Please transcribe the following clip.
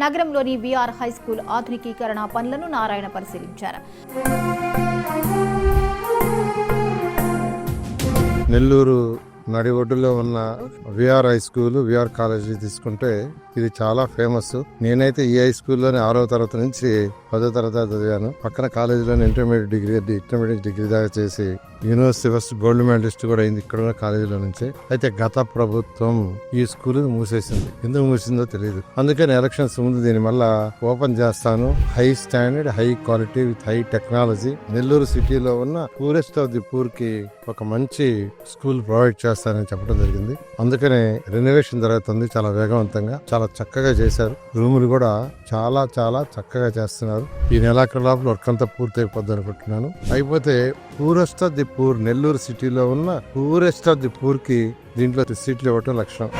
నగరంలోని VR high school ఆధునికీకరణ పనులను నారాయణ పరిశీలించారు. నెల్లూరు నడి ఒడ్డులో ఉన్న VR high school VR college తీసుకుంటే ఇది చాలా ఫేమస్. నేనైతే ఈ హై స్కూల్లోనే ఆరో తరగతి నుంచి పదో తరగతి చదివాను. పక్కన కాలేజీలోనే ఇంటర్మీడియట్ డిగ్రీ ఇంటర్మీడియట్ డిగ్రీ దాకా చేసి యూనివర్సిటీ ఫస్ట్ గోల్డ్ మెడలిస్ట్ కూడా అయింది ఇక్కడ ఉన్న కాలేజీలో నుంచి. అయితే గత ప్రభుత్వం ఈ స్కూల్ మూసేసింది. ఎందుకు మూసిందో తెలియదు అందుకని ఎలక్షన్స్ ముందు దీని మళ్ళా ఓపెన్ చేస్తాను. High standard high quality with high technology. Nellore సిటీలో ఉన్న పూరెస్ట్ ఆఫ్ ది పూర్కి ఒక మంచి స్కూల్ ప్రొవైడ్ చేస్తానని చెప్పడం జరిగింది. అందుకనే రెనోవేషన్ జరుగుతుంది చాలా వేగవంతంగా. చాలా చక్కగా చేశారు. రూములు కూడా చాలా చాలా చక్కగా చేస్తున్నారు. ఈ నెలాఖరు లోపల వర్క్ అంతా పూర్తి అయిపోద్ది అనుకుంటున్నాను. అయిపోతే poorest of the poor Nellore సిటీలో ఉన్న పూరెస్ట్ ఆఫ్ ది పూర్కి దీంట్లో సీట్లు ఇవ్వటం లక్ష్యం.